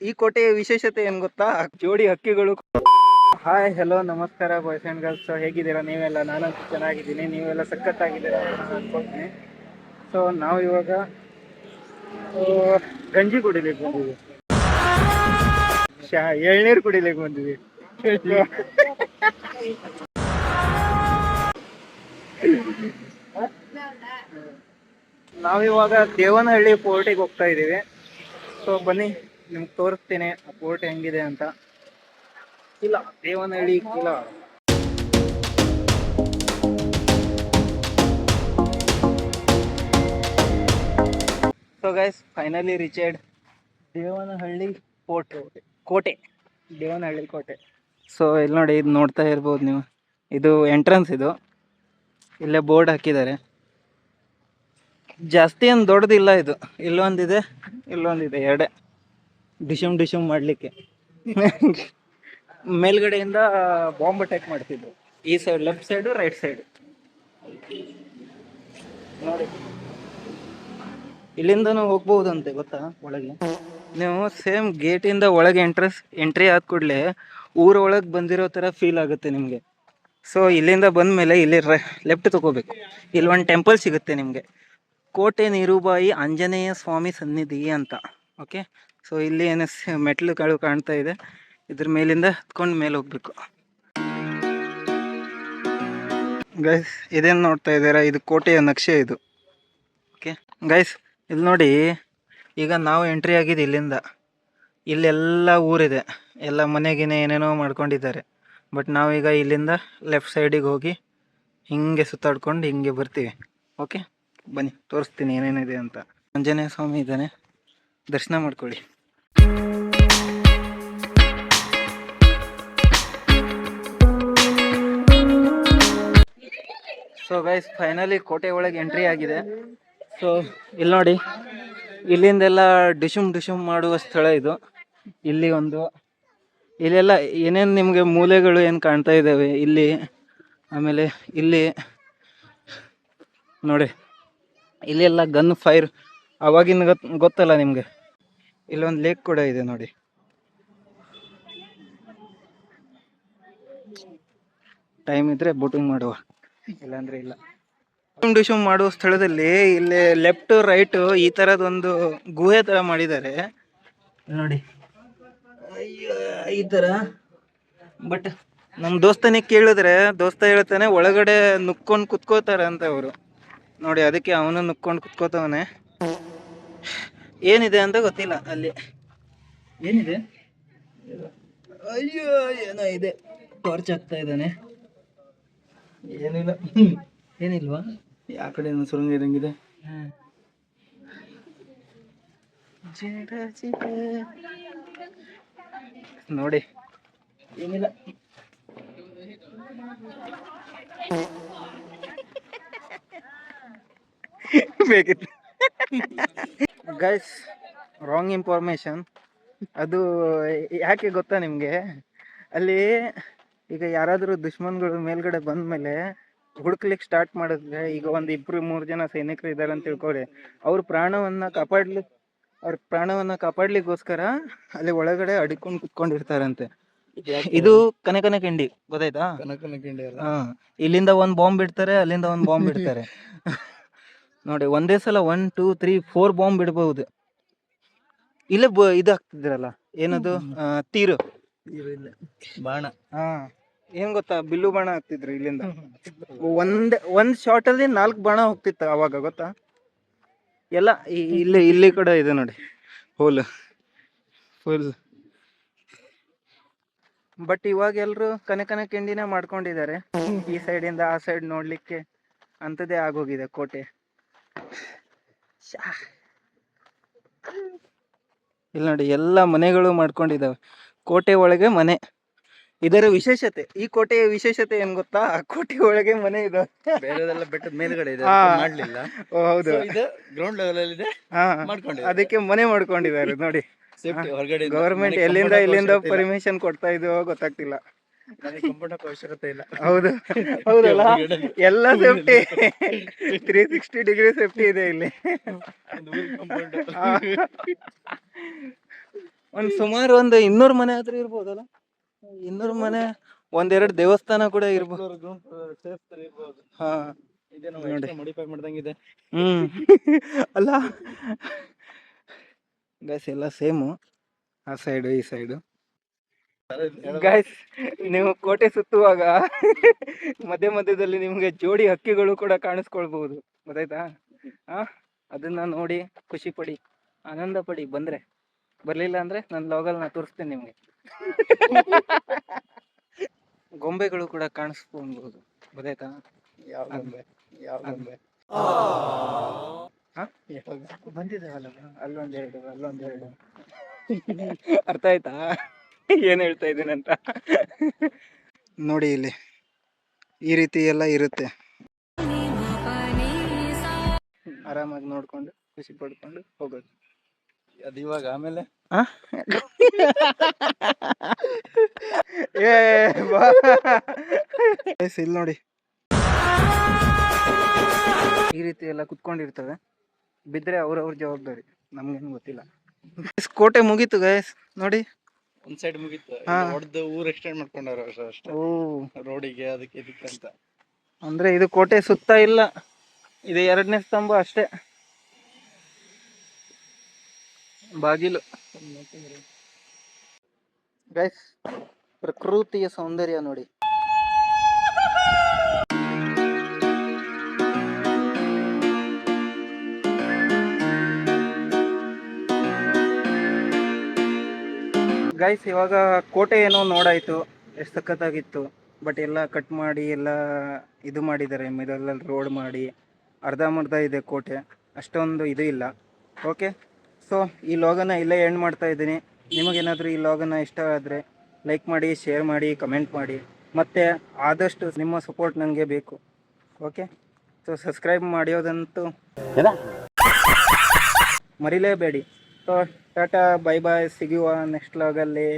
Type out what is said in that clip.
ಈ ಕೋಟೆಯ ವಿಶೇಷತೆ ಏನ್ ಗೊತ್ತಾ? ಜೋಡಿ ಹಕ್ಕಿಗಳು ಹಾಯ್ ಹಲೋ ನಮಸ್ಕಾರ ಬಾಯ್ಸ್ ಅಂಡ್ ಗರ್ಲ್ಸ್ ಹೇಗಿದ್ದೀರಾ? ನೀವೆಲ್ಲ? ನಾನಂತೂ ಚೆನ್ನಾಗಿದ್ದೀನಿ. ನೀವೆಲ್ಲ ಸಖತ್ತಾಗಿದ್ದೀರಾ ಅಂತ ಅನ್ಕೊಳ್ತೀನಿ. ಸೊ ನಾವು ಇವಾಗ ಗಂಜಿ ಕುಡಿಲಿಕ್ಕೆ ಬಂದಿದ್ವಿ. ಶಾ, ಎಳ್ನೀರು ಕುಡಿಲಿಕ್ಕೆ ಬಂದಿದ್ವಿ. ನಾವಿವಾಗ ದೇವನಹಳ್ಳಿ ಫೋರ್ಟಿಗೆ ಹೋಗ್ತಾ ಇದ್ದೀವಿ. ಸೊ ಬನ್ನಿ. ನಿಮ್ಗೆ ತೋರಿಸ್ತೇನೆ, ಆ ಫೋರ್ಟ್ ಹೆಂಗಿದೆ ಅಂತ. ಇಲ್ಲ ದೇವನಹಳ್ಳಿ ಇಲ್ಲ so guys finally reached Devanahalli fort ಕೋಟೆ. ದೇವನಹಳ್ಳಿ ಕೋಟೆ. ಸೊ ಇಲ್ಲಿ ನೋಡಿ, ಇದು ನೋಡ್ತಾ ಇರ್ಬೋದು ನೀವು. ಇದು ಎಂಟ್ರೆನ್ಸ್ ಇದು. ಇಲ್ಲೇ ಬೋರ್ಡ್ ಹಾಕಿದ್ದಾರೆ. ಜಾಸ್ತಿ ಏನು ದೊಡ್ಡದಿಲ್ಲ ಇದು. ಇಲ್ಲೊಂದಿದೆ ಇಲ್ಲೊಂದಿದೆ, ಎರಡೇ. ಡಿಶಮ್ ಡಿಶಮ್ ಮಾಡಲಿಕ್ಕೆ. ಮೇಲ್ಗಡೆಯಿಂದ ಬಾಂಬ್ ಅಟ್ಯಾಕ್ ಮಾಡ್ತಿದ್ರು ಈ side left side right side ನೋಡಿ. ಹೋಗ್ಬಹುದಂತೆ ಗೊತ್ತಾ ಒಳಗೆ? ನೀವು ಸೇಮ್ ಗೇಟಿಂದ ಒಳಗೆ ಎಂಟ್ರೆನ್ಸ್ ಎಂಟ್ರಿ ಆದ ಕೂಡಲೇ ಊರ ಒಳಗೆ ಬಂದಿರೋ ಥರ ಫೀಲ್ ಆಗುತ್ತೆ ನಿಮಗೆ. ಸೊ ಇಲ್ಲಿಂದ ಬಂದ ಮೇಲೆ ಇಲ್ಲಿ ಲೆಫ್ಟ್ ತಗೋಬೇಕು. ಇಲ್ಲಿ ಒಂದು ಟೆಂಪಲ್ ಸಿಗುತ್ತೆ ನಿಮಗೆ. ಕೋಟೆ ನೀರುಬಾಯಿ ಆಂಜನೇಯ ಸ್ವಾಮಿ ಸನ್ನಿಧಿ ಅಂತ ಓಕೆ ಸೊ ಇಲ್ಲಿ ಏನು ಮೆಟ್ಲುಗಳು ಕಾಣ್ತಾ ಇದೆ. ಇದ್ರ ಮೇಲಿಂದ ಹತ್ಕೊಂಡು ಮೇಲೆ ಹೋಗ್ಬೇಕು. ಗೈಸ್ ಇದೇನು ನೋಡ್ತಾ ಇದ್ದೀರಾ? ಇದು ಕೋಟೆಯ ನಕ್ಷೆ ಇದು. ಓಕೆ ಗೈಸ್ ಇಲ್ಲಿ ನೋಡಿ, ಈಗ ನಾವು ಎಂಟ್ರಿ ಆಗಿದೆ ಇಲ್ಲಿಂದ. ಇಲ್ಲೆಲ್ಲ ಊರಿದೆ. ಎಲ್ಲ ಮನೆಗಿನೇ ಏನೇನೋ ಮಾಡ್ಕೊಂಡಿದ್ದಾರೆ. ಬಟ್ ನಾವೀಗ ಇಲ್ಲಿಂದ ಲೆಫ್ಟ್ ಸೈಡಿಗೆ ಹೋಗಿ ಹಿಂಗೆ ಸುತ್ತಾಡ್ಕೊಂಡು ಹಿಂಗೆ ಬರ್ತೀವಿ. ಓಕೆ ಬನ್ನಿ, ತೋರಿಸ್ತೀನಿ ಏನೇನಿದೆ ಅಂತ. ಆಂಜನೇಯ ಸ್ವಾಮಿ ಇದ್ದಾನೆ. ದರ್ಶನ ಮಾಡ್ಕೊಳ್ಳಿ. ಸೊ ಗೈಸ್ ಫೈನಲಿ ಕೋಟೆ ಒಳಗೆ ಎಂಟ್ರಿ ಆಗಿದೆ. ಸೊ ಇಲ್ಲಿ ನೋಡಿ, ಇಲ್ಲಿಂದೆಲ್ಲ ಡಿಶುಮ್ ಡಿಶುಮ್ ಮಾಡುವ ಸ್ಥಳ ಇದು. ಇಲ್ಲಿ ಒಂದು, ಇಲ್ಲೆಲ್ಲ ಏನೇನು ನಿಮಗೆ ಮೂಲೆಗಳು ಏನು ಕಾಣ್ತಾ ಇದ್ದಾವೆ ಇಲ್ಲಿ, ಆಮೇಲೆ ಇಲ್ಲಿ, ನೋಡಿ, ಇಲ್ಲೆಲ್ಲ ಗನ್ ಫೈರ್ ಅವಾಗಿನ ಗೊತ್, ಗೊತ್ತಲ್ಲ ನಿಮಗೆ? ಇಲ್ಲೊಂದು ಲೇಕ್ ಕೂಡ ಇದೆ ನೋಡಿ. ಟೈಮ್ ಇದ್ರೆ ಬೋಟಿಂಗ್ ಮಾಡುವ. ಇಲ್ಲಾಂದ್ರೆ ಇಲ್ಲ. ಡಿಶಮ್ ಮಾಡುವ ಸ್ಥಳದಲ್ಲಿ ಇಲ್ಲಿ ಲೆಫ್ಟ್ ರೈಟ್ ಈ ತರದೊಂದು ಗುಹೆ ತರ ಮಾಡಿದ್ದಾರೆ. ನೋಡಿ. ಅಯ್ಯೋ, ಈ ತರ. ಬಟ್ ನಮ್ಮ ದೋಸ್ತನೇ ಕೇಳಿದ್ರೆ ದೋಸ್ತ ಹೇಳ್ತಾನೆ ಒಳಗಡೆ ನುಕ್ಕೊಂಡ್ ಕುತ್ಕೋತಾರೆ ಅಂತ ಅವರು. ನೋಡಿ ಅದಕ್ಕೆ ಅವನು ನುಕ್ಕೊಂಡು ಕುತ್ಕೋತವನೆ. ಏನಿದೆ ಅಂತ ಗೊತ್ತಿಲ್ಲ ಅಲ್ಲಿ. ಏನಿದೆ? ಅಯ್ಯೋ ಏನೋ ಇದೆ. ಟಾರ್ಚ್ ಆಗ್ತಾ ಇದ್ದಾನೆ. ಏನಿಲ್ಲ. ಏನಿಲ್ವಾ? ಯಾವ ಕಡೆ ಸುರಂಗ ಇರಂಗಿದೆ ನೋಡಿ. ಏನಿಲ್ಲ. ಬೇಕಿತ್ತು. ಗೈಸ್ ರಾಂಗ್ ಇನ್ಫಾರ್ಮೇಶನ್ ಅದು ಯಾಕೆ ಗೊತ್ತಾ ನಿಮಗೆ? ಅಲ್ಲಿ ಈಗ ಯಾರಾದರೂ ದುಶ್ಮನ್ಗಳು ಮೇಲ್ಗಡೆ ಬಂದ ಮೇಲೆ ಹುಡುಕ್ಲಿಕ್ಕೆ ಸ್ಟಾರ್ಟ್ ಮಾಡಿದ್ರೆ ಈಗ ಒಂದು ಇಬ್ರು ಮೂರು ಜನ ಸೈನಿಕರು ಇದ್ದಾರೆ ಅಂತ ತಿಳ್ಕೊಳ್ಳಿ ಅವ್ರ ಪ್ರಾಣವನ್ನ ಕಾಪಾಡ್ಲಿ ಅವ್ರ ಪ್ರಾಣವನ್ನ ಕಾಪಾಡ್ಲಿಕ್ಕೋಸ್ಕರ ಅಲ್ಲಿ ಒಳಗಡೆ ಅಡಿಕೊಂಡು ಕುತ್ಕೊಂಡಿರ್ತಾರಂತೆ. ಇದು ಕನಕನ ಕಿಂಡಿ ಗೊತ್ತಾಯ್ತಾ? ಕನಕನ ಕಿಂಡಿ ಇಲ್ಲಿಂದ ಒಂದ್ ಬಾಂಬ್ ಬಿಡ್ತಾರೆ ಅಲ್ಲಿಂದ ಒಂದ್ ಬಾಂಬ್ ಬಿಡ್ತಾರೆ ನೋಡಿ ಒಂದೇ ಸಲ one two three four bomb ಬಿಡಬಹುದು. ಇಲ್ಲೇ ಬ ಇದು ಹಾಕ್ತಿದ್ರಲ್ಲ ಏನದು ತೀರು. ಬಾಣ. ಹಾ. ಏನ್ ಗೊತ್ತಾ ಬಿಲ್ಲು ಬಾಣ ಹಾಕ್ತಿದ್ರು ಇಲ್ಲಿಂದ. ಒಂದ್ ಒಂದ್ ಶಾರ್ಟ್ ಅಲ್ಲಿ ನಾಲ್ಕು ಬಾಣ ಹೋಗ್ತಿತ್ತು ಅವಾಗ ಗೊತ್ತಾ? ಎಲ್ಲ ಇಲ್ಲಿ ಇಲ್ಲಿ ಕೂಡ ಇದೆ ನೋಡಿ ಹೋಲ್. ಫುಲ್. ಬಟ್ ಇವಾಗ ಎಲ್ರು ಕನೆ ಕಿಂಡಿನ ಮಾಡ್ಕೊಂಡಿದ್ದಾರೆ. ಈ ಸೈಡ್ ಇಂದ ಆ ಸೈಡ್ ನೋಡ್ಲಿಕ್ಕೆ ಅಂಥದ್ದೇ ಆಗೋಗಿದೆ ಕೋಟೆ. ಇಲ್ಲಿ ನೋಡಿ ಎಲ್ಲ ಮನೆಗಳು ಮಾಡ್ಕೊಂಡಿದ್ದಾವೆ. ಕೋಟೆ ಒಳಗೆ ಮನೆ. ಇದರ ವಿಶೇಷತೆ ಈ ಕೋಟೆಯ ವಿಶೇಷತೆ ಏನ್ ಗೊತ್ತಾ? ಕೋಟೆ ಒಳಗೆ ಮನೆ ಇದೆ. ಬೇರೆದೆಲ್ಲ ಬೆಟ್ಟದ ಮೇಲ್ಗಡೆ ಇದೆ ಹಾ. ಅದಕ್ಕೆ ಮಾಡ್ಲಿಲ್ಲ. ಹೌದು. So ಇದು ಗ್ರೌಂಡ್ ಲೆವೆಲ್ ಅಲ್ಲಿ ಇದೆ ಹಾ. ಮಾಡ್ಕೊಂಡಿದ್ದಾರೆ. ಅದಕ್ಕೆ ಮನೆ ಮಾಡ್ಕೊಂಡಿದ್ದಾರೆ ನೋಡಿ. ಹೊರಗಡೆ ಗವರ್ಮೆಂಟ್ ಎಲ್ಲಿಂದ ಇಲ್ಲಿಂದ ಪರ್ಮಿಷನ್ ಕೊಡ್ತಾ ಇದೆಯೋ ಗೊತ್ತಾಗ್ತಿಲ್ಲ. ಅವಶ್ಯಕತೆ ಇಲ್ಲ. ಹೌದು ಹೌದಲ್ಲ? ಎಲ್ಲ safety three sixty degree safety ಇದೆ ಇಲ್ಲಿ. ಒಂದು ಸುಮಾರು ಒಂದು ಇನ್ನೂರು ಮನೆ ಹತ್ರ ಇರ್ಬೋದಲ್ಲ? ಇನ್ನೂರ್ ಮನೆ ಒಂದೆರಡು ದೇವಸ್ಥಾನ ಕೂಡ ಇರ್ಬೋದು. ಹಾ. ಇದೇನೋ ನೋಡಿ. ಮಾಡಿಫೈ ಮಾಡ್ದಂಗಿದೆ. ಹ್ಮ್. ಅಲ್ಲ? ಗೈಸ್ ಎಲ್ಲ ಸೇಮು ಆ ಸೈಡು ಈ ಸೈಡು ಗೈಸ್ ನೀವು ಕೋಟೆ ಸುತ್ತುವಾಗ ಮಧ್ಯ ಮಧ್ಯದಲ್ಲಿ ನಿಮಗೆ ಜೋಡಿ ಹಕ್ಕಿಗಳು ಕೂಡ ಕಾಣಿಸ್ಕೊಳ್ಬಹುದು. ಗೊತ್ತಾಯ್ತಾ? ಆ ಅದನ್ನ ನೋಡಿ ಖುಷಿ ಪಡಿ ಆನಂದ ಪಡಿ ಬಂದ್ರೆ. ಬರ್ಲಿಲ್ಲ ಅಂದ್ರೆ ನನ್ನ ಲಾಗಲ್ ನಾ ತೋರಿಸ್ತೇನೆ ನಿಮ್ಗೆ. ಗೊಂಬೆಗಳು ಕೂಡ ಕಾಣಿಸ್ಕೊಂಬಹುದು ಗೊತ್ತಾಯ್ತಾ? ಯಾವ ಗೊಂಬೆ? ಯಾವ ಗೊಂಬೆ? ಹಾ? ಬಂದಿದ್ದಾವಲ್ಲ ಅಲ್ಲೊಂದೆರಡು ಅಲ್ಲೊಂದೆರಡು ಅರ್ಥ ಆಯ್ತಾ? ಏನ್ ಹೇಳ್ತಾ ಇದ್ದೀನಂತ ಅಂತ? ನೋಡಿ ಇಲ್ಲಿ ಈ ರೀತಿ ಎಲ್ಲ ಇರುತ್ತೆ. ಆರಾಮಾಗಿ ನೋಡ್ಕೊಂಡು ಖುಷಿ ಪಡ್ಕೊಂಡು ಹೋಗೋದು. ಅದು ಇವಾಗ ಆಮೇಲೆ? ಆ? ಏ ಇಲ್ಲಿ ನೋಡಿ. ಈ ರೀತಿ ಎಲ್ಲ ಕುತ್ಕೊಂಡಿರ್ತವೆ. ಬಿದ್ರೆ ಅವ್ರವ್ರ ಜವಾಬ್ದಾರಿ. ನಮ್ಗೇನು ಗೊತ್ತಿಲ್ಲ. ಕೋಟೆ ಮುಗೀತು ಗೈಸ್ ನೋಡಿ. ಒಂದ್ ಸೈಡ್ ಮುಗೀತು. ಹಾ. ಹೊಡೆದು ಊರ್ ಎಕ್ಸ್ಟೆಂಡ್ ಮಾಡ್ಕೊಂಡಾರ ಅಷ್ಟೇ ರೋಡಿಗೆ ಅದಕ್ಕೆ ಇದಕ್ಕೆ ಅಂತ. ಅಂದ್ರೆ ಇದು ಕೋಟೆ ಸುತ್ತ ಇಲ್ಲ ಇದು ಎರಡನೇ ಸ್ತಂಭ ಅಷ್ಟೇ. ಬಾಗಿಲು. ಗೈಸ್ ಪ್ರಕೃತಿಯ ಸೌಂದರ್ಯ ನೋಡಿ. ಗೈಸ್ ಇವಾಗ ಕೋಟೆ ಏನೋ ನೋಡಾಯ್ತು ಎಷ್ಟು ಸಖತ್ತಾಗಿತ್ತು ಬಟ್ ಎಲ್ಲ ಕಟ್ ಮಾಡಿ ಎಲ್ಲ ಇದು ಮಾಡಿದ್ದಾರೆ ಮಿಡಲ್ ರೋಡ್ ಮಾಡಿ ಅರ್ಧಂಬರ್ಧ ಇದೆ ಕೋಟೆ ಅಷ್ಟೊಂದು ಇದು ಇಲ್ಲ. ಓಕೆ ಸೊ ಈ ಲಾಗನ್ನ ಇಲ್ಲೇ ಎಂಡ್ ಮಾಡ್ತಾ ಇದ್ದೀನಿ. ನಿಮಗೇನಾದರೂ ಈ ಲಾಗನ್ನ ಇಷ್ಟ ಆದರೆ ಲೈಕ್ ಮಾಡಿ ಶೇರ್ ಮಾಡಿ ಕಮೆಂಟ್ ಮಾಡಿ. ಮತ್ತು ಆದಷ್ಟು ನಿಮ್ಮ ಸಪೋರ್ಟ್ ನನಗೆ ಬೇಕು. ಓಕೆ ಸೊ ಸಬ್ಸ್ಕ್ರೈಬ್ ಮಾಡೋದಂತೂ ಮರಿಲೇಬೇಡಿ. ಸೊ ಟಾಟಾ ಬೈ ಬಾಯ್ ಸಿಗುವ ನೆಕ್ಸ್ಟ್ ಲಾಗಲ್ಲಿ